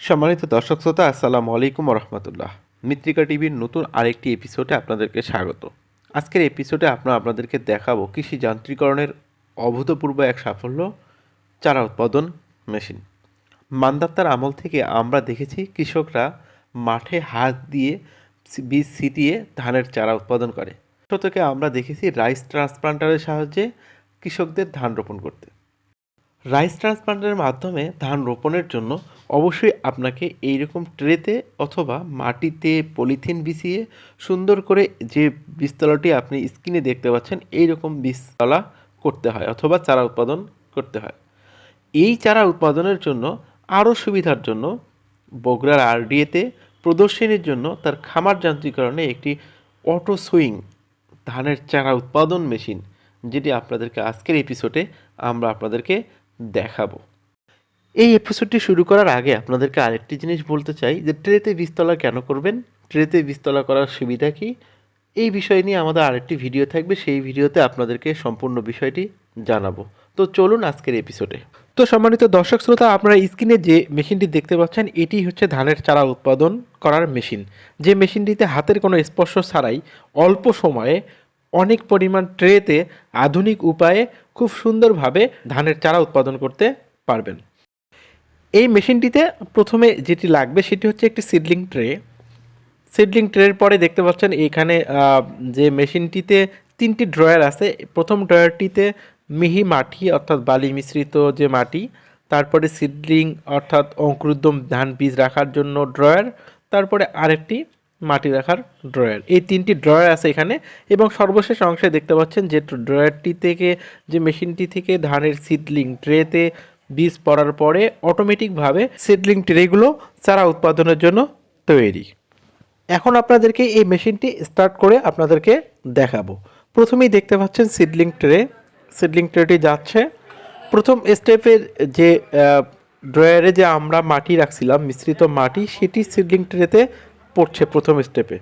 সম্মানিত দর্শক শ্রোতা, আসসালামু আলাইকুম রহমতুল্লাহ মিত্রিকা টিভির নতুন আরেকটি এপিসোডে আপনাদেরকে স্বাগত। আজকের এপিসোডে আমরা আপনাদেরকে দেখাবো কৃষি যান্ত্রিকরণের অভূতপূর্ব এক সাফল্য, চারা উৎপাদন মেশিন। মান্দাত্তার আমল থেকে আমরা দেখেছি কৃষকরা মাঠে হাত দিয়ে বীজ ছিটিয়ে ধানের চারা উৎপাদন করে। শতকে আমরা দেখেছি রাইস ট্রান্সপ্লান্টারের সাহায্যে কৃষকদের ধান রোপণ করতে। রাইস ট্রান্সপ্লান্টারের মাধ্যমে ধান রোপণের জন্য অবশ্যই আপনাকে এইরকম ট্রেতে অথবা মাটিতে পলিথিন বিছিয়ে সুন্দর করে যে বীজতলাটি আপনি স্ক্রিনে দেখতে পাচ্ছেন এই রকম বীজতলা করতে হয় অথবা চারা উৎপাদন করতে হয়। এই চারা উৎপাদনের জন্য আরও সুবিধার জন্য বগুড়ার আরডিএতে প্রদর্শনীর জন্য তার খামার যান্ত্রিকরণে একটি অটো সুইং ধানের চারা উৎপাদন মেশিন, যেটি আপনাদেরকে আজকের এপিসোডে আমরা আপনাদেরকে দেখাবো। এই এপিসোডটি শুরু করার আগে আপনাদেরকে আরেকটি জিনিস বলতে চাই, যে ট্রেতে বীজতলা কেন করবেন? ট্রেতে বিস্তলা করার সুবিধা কি? এই বিষয় নিয়ে আমাদের আরেকটি ভিডিও থাকবে, সেই ভিডিওতে আপনাদেরকে সম্পূর্ণ বিষয়টি জানাব। তো চলুন আজকের এপিসোডে তো সম্মানিত দর্শক শ্রোতা, আপনারা স্ক্রিনে যে মেশিনটি দেখতে পাচ্ছেন, এটি হচ্ছে ধানের চারা উৎপাদন করার মেশিন। যে মেশিনটিতে হাতের কোনো স্পর্শ ছাড়াই অল্প সময়ে অনেক পরিমাণ ট্রেতে আধুনিক উপায়ে খুব সুন্দরভাবে ধানের চারা উৎপাদন করতে পারবেন। এই মেশিনটিতে প্রথমে যেটি লাগবে সেটি হচ্ছে একটি সিডলিং ট্রে। সিডলিং ট্রের পরে দেখতে পাচ্ছেন এখানে যে মেশিনটিতে তিনটি ড্রয়ার আছে। প্রথম ড্রয়ারটিতে মিহি মাটি অর্থাৎ বালি মিশ্রিত যে মাটি, তারপরে সিডলিং অর্থাৎ অঙ্কুরোদ্যম ধান বীজ রাখার জন্য ড্রয়ার, তারপরে আরেকটি মাটি রাখার ড্রয়ার এই তিনটি ড্রয়ার আছে এখানে এবং সর্বশেষ অংশে দেখতে পাচ্ছেন যে ড্রয়ারটি থেকে, যে মেশিনটি থেকে ধানের সিডলিং ট্রেতে বীজ পড়ার পরে অটোমেটিকভাবে সিডলিং ট্রেগুলো চারা উৎপাদনের জন্য তৈরি। এখন আপনাদেরকে এই মেশিনটি স্টার্ট করে আপনাদেরকে দেখাবো। প্রথমেই দেখতে পাচ্ছেন সিডলিং ট্রে সিডলিং ট্রেটি যাচ্ছে। প্রথম স্টেপের যে ড্রয়ারে যে আমরা মাটি রাখছিলাম, মিশ্রিত মাটি, সেটি সিডলিং ট্রেতে পড়ছে প্রথম স্টেপে।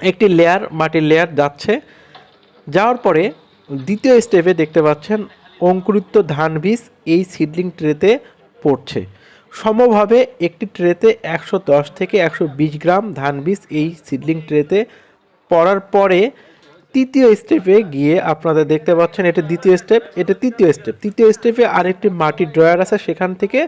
একটি লেয়ার মাটির লেয়ার যাচ্ছে। যাওয়ার পরে দ্বিতীয় স্টেপে দেখতে পাচ্ছেন অঙ্কুরিত ধান বীজ এই সিডলিং ট্রেতে পড়ছে। সমভাবে একটি ট্রেতে একশো দশ থেকে একশো বিশ গ্রাম ধান বীজ এই সিডলিং ট্রেতে পড়ার পরে তৃতীয় স্টেপে গিয়ে আপনারা দেখতে পাচ্ছেন এটা দ্বিতীয় স্টেপ এটা তৃতীয় স্টেপ তৃতীয় স্টেপে আরেকটি মাটির ড্রয়ার আছে সেখান থেকে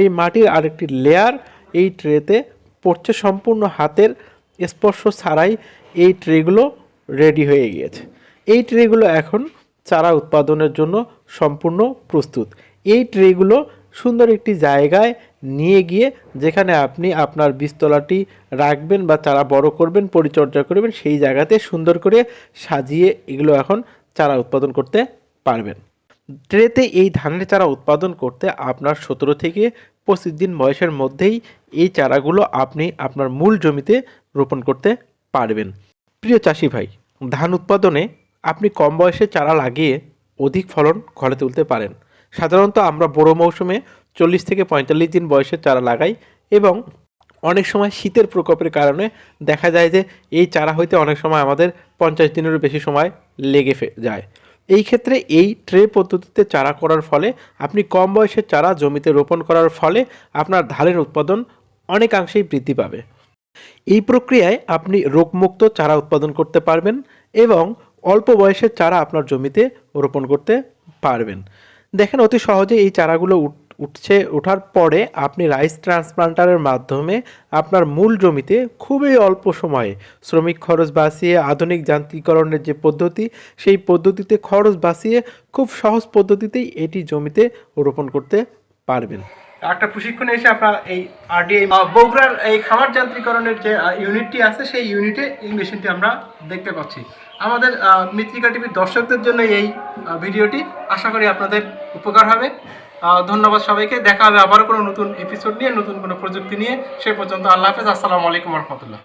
এই মাটির আরেকটি লেয়ার এই ট্রেতে পড়ছে সম্পূর্ণ হাতের স্পর্শ ছাড়াই এই ট্রেগুলো রেডি হয়ে গিয়েছে। এই ট্রেগুলো এখন চারা উৎপাদনের জন্য সম্পূর্ণ প্রস্তুত। এই ট্রেগুলো সুন্দর একটি জায়গায় নিয়ে গিয়ে যেখানে আপনি আপনার বীজতলাটি রাখবেন বা চারা বড় করবেন, পরিচর্যা করবেন, সেই জায়গাতে সুন্দর করে সাজিয়ে এগুলো এখন চারা উৎপাদন করতে পারবেন। ট্রেতে এই ধানের চারা উৎপাদন করতে আপনার সতেরো থেকে পঁচিশ দিন বয়সের মধ্যেই এই চারাগুলো আপনি আপনার মূল জমিতে রোপণ করতে পারবেন। প্রিয় চাষি ভাই, ধান উৎপাদনে আপনি কম বয়সে চারা লাগিয়ে অধিক ফলন ঘরে তুলতে পারেন। সাধারণত আমরা বড় মৌসুমে চল্লিশ থেকে পঁয়তাল্লিশ দিন বয়সে চারা লাগাই এবং অনেক সময় শীতের প্রকোপের কারণে দেখা যায় যে এই চারা হইতে অনেক সময় আমাদের পঞ্চাশ দিনেরও বেশি সময় লেগে যায়। এই ক্ষেত্রে এই ট্রে পদ্ধতিতে চারা করার ফলে, আপনি কম বয়সে চারা জমিতে রোপণ করার ফলে আপনার ধানের উৎপাদন অনেকাংশেই বৃদ্ধি পাবে। এই প্রক্রিয়ায় আপনি রোগমুক্ত চারা উৎপাদন করতে পারবেন এবং অল্প বয়সের চারা আপনার জমিতে রোপণ করতে পারবেন। দেখেন অতি সহজে এই চারাগুলো উঠ- উঠছে, ওঠার পরে আপনি রাইস ট্রান্সপ্লান্টারের মাধ্যমে আপনার মূল জমিতে খুবই অল্প সময়ে শ্রমিক খরচ বাঁচিয়ে, আধুনিক যান্ত্রিকরণের যে পদ্ধতি, সেই পদ্ধতিতে খরচ বাঁচিয়ে খুব সহজ পদ্ধতিতেই এটি জমিতে রোপণ করতে পারবেন। একটা প্রশিক্ষণে এসে আপনার এই আরডিআই বগুড়ার এই খামার যান্ত্রিকরণের যে ইউনিটটি আছে, সেই ইউনিটে এই মেশিনটি আমরা দেখতে পাচ্ছি। আমাদের মিত্রিকা টিভির দর্শকদের জন্য এই ভিডিওটি। আশা করি আপনাদের উপকার হবে। ধন্যবাদ সবাইকে। দেখা হবে আবারও কোনো নতুন এপিসোড নিয়ে, নতুন কোনো প্রযুক্তি নিয়ে। সে পর্যন্ত আল্লাহ হাফেজ। আসসালামু আলাইকুম রহমতুল্লাহ।